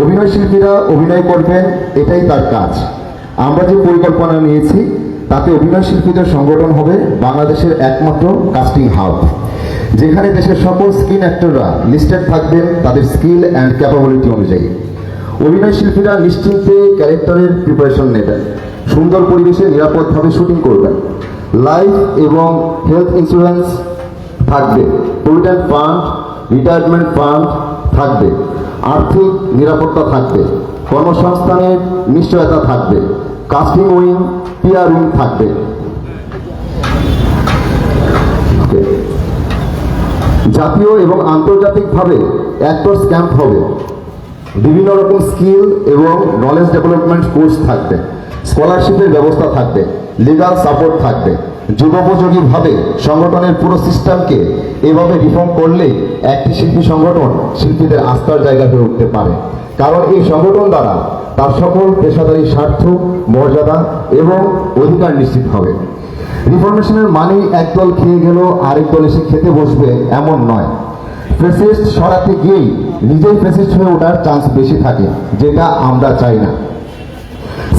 অভিনয় শিল্পীরা অভিনয় করবেন, এটাই তার কাজ। আমরা যে পরিকল্পনা নিয়েছি, তাতে অভিনয় শিল্পীদের সংগঠন হবে বাংলাদেশের একমাত্র কাস্টিং হাব যেখানে দেশের সকল স্কিন অ্যাক্টররা লিস্টেড থাকবেন, তাদের স্কিল অ্যান্ড ক্যাপাবিলিটি অনুযায়ী। অভিনয় শিল্পীরা নিশ্চিন্তে ক্যারেক্টারের প্রিপারেশন নেবেন। সুন্দর পরিবেশে নিরাপদভাবে শুটিং করবেন। লাইফ এবং হেলথ ইন্স্যুরেন্স থাকবে। প্রভিডেন্ট ফান্ড রিটায়ারমেন্ট ফান্ড থাকবে। আর্থিক নিরাপত্তা থাকবে কর্মসংস্থানের নিশ্চয়তা থাকবে কাস্টিং উইং পিআর উইং থাকবে জাতীয় এবং আন্তর্জাতিকভাবে অ্যাক্টর্স ক্যাম্প হবে। বিভিন্ন রকম স্কিল এবং নলেজ ডেভেলপমেন্ট কোর্স থাকবে। স্কলারশিপের ব্যবস্থা থাকবে। লিগাল সাপোর্ট থাকবে। যুগোপযোগীভাবে সংগঠনের পুরো সিস্টেমকে এভাবে রিফর্ম করলে একটি শিল্পী সংগঠন শিল্পীদের আস্থার জায়গা হয়ে উঠতে পারে। কারণ এই সংগঠন দ্বারা তার সকল পেশাদারী স্বার্থ, মর্যাদা এবং অধিকার নিশ্চিত হবে। রিফরমেশনের মানেই একদল খেয়ে গেল, আরেক দল এসে খেতে বসবে, এমন নয়। ফেসিস্ট সরাতে গিয়েই নিজেই ফেসিস্ট হয়ে ওঠার চান্স বেশি থাকে, যেটা আমরা চাই না।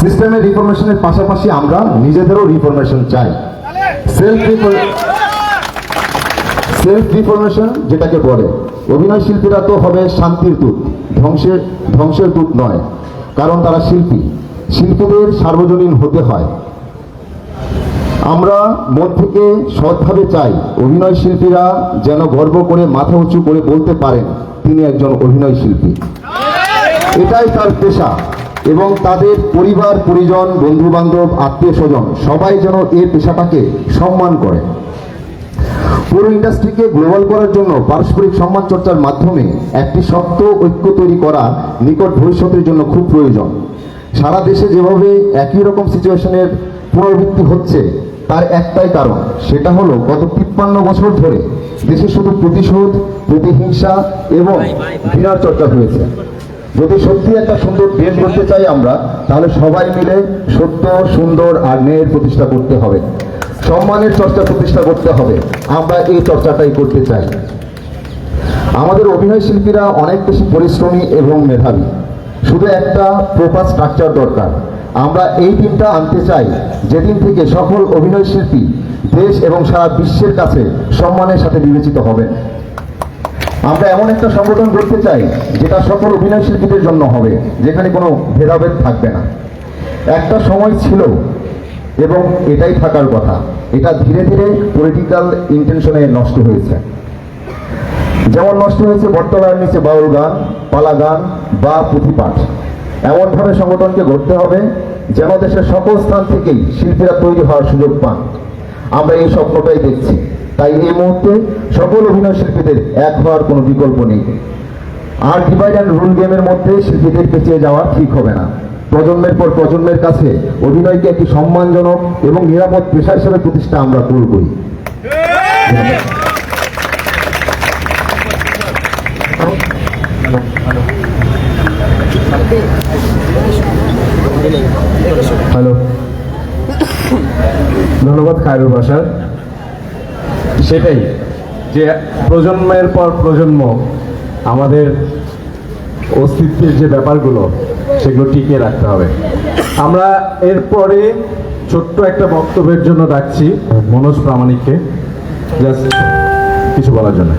সিস্টেমের রিফরমেশনের পাশাপাশি আমরা নিজেদেরও রিফরমেশন চাই। সেলফ সেলফ রিফরমেশন যেটাকে বলে। অভিনয় শিল্পীরা তো হবে শান্তির দূত, ধ্বংসের ধ্বংসের দূত নয়, কারণ তারা শিল্পী। শিল্পীদের সার্বজনীন হতে হয়। আমরা মন থেকে সৎভাবে চাই অভিনয় শিল্পীরা যেন গর্ব করে, মাথা উঁচু করে বলতে পারেন, তিনি একজন অভিনয় শিল্পী। এটাই তার পেশা। এবং তাদের পরিবার, পরিজন বন্ধু বান্ধব আত্মীয় স্বজন সবাই যেন এই পেশাটাকে সম্মান করে। পুরো ইন্ডাস্ট্রিকে গ্লোবাল করার জন্য পারস্পরিক সম্মান চর্চার মাধ্যমে একটি শক্ত ঐক্য তৈরি করা নিকট ভবিষ্যতের জন্য খুব প্রয়োজন। সারা দেশে যেভাবে একই রকম সিচুয়েশনের পুনরাবৃত্তি হচ্ছে, তার একটাই কারণ, সেটা হলো গত তিপ্পান্ন বছর ধরে দেশে শুধু প্রতিশোধ, প্রতিহিংসা এবং ঘৃণার চর্চা হয়েছে। যদি সত্যি একটা সুন্দর দেশ গড়তে চাই আমরা, তাহলে সবাই মিলে সত্য, সুন্দর আর ন্যায়ের প্রতিষ্ঠা করতে হবে। সম্মানের চর্চা প্রতিষ্ঠা করতে হবে। আমরা এই চর্চাটাই করতে চাই। আমাদের অভিনয় শিল্পীরা অনেক বেশি পরিশ্রমী এবং মেধাবী। শুধু একটা প্রপার স্ট্রাকচার দরকার। আমরা এই দিনটা আনতে চাই, যেদিন থেকে সকল অভিনয় শিল্পী দেশ এবং সারা বিশ্বের কাছে সম্মানের সাথে বিবেচিত হবেন। আমরা এমন একটা সংগঠন করতে চাই, যেটা সকল অভিনয় শিল্পীদের জন্য হবে, যেখানে কোনো ভেদাভেদ থাকবে না। একটা সময় ছিল, এবং এটাই থাকার কথা। এটা ধীরে ধীরে পলিটিক্যাল ইন্টেনশনে নষ্ট হয়েছে। যেমন নষ্ট হয়েছে বটতলার নিচে বাউল গান, পালা গান বা পুঁথিপাঠ এমনভাবে সংগঠনকে গড়তে হবে, যেন দেশের সকল স্থান থেকেই শিল্পীরা তৈরি হওয়ার সুযোগ পান। আমরা এই স্বপ্নটাই দেখছি। তাই এই মুহূর্তে সকল অভিনয় শিল্পীদের এক হওয়ার কোনো বিকল্প নেই। আর ডিভাইড অ্যান্ড রুল গেমের মধ্যে শিল্পীদের পেছিয়ে যাওয়া ঠিক হবে না। প্রজন্মের পর প্রজন্মের কাছে অভিনয়কে একটি সম্মানজনক এবং নিরাপদ পেশা হিসেবে প্রতিষ্ঠা আমরা করবই। হ্যালো। ধন্যবাদ খায়রুল বাসার। সেটাই যে প্রজন্মের পর প্রজন্ম আমাদের অস্তিত্বের যে ব্যাপারগুলো, সেগুলো টিকিয়ে রাখতে হবে। আমরা এরপরে ছোট্ট একটা বক্তব্যের জন্য ডাকছি মনোজ প্রামাণিককে, জাস্ট কিছু বলার জন্য।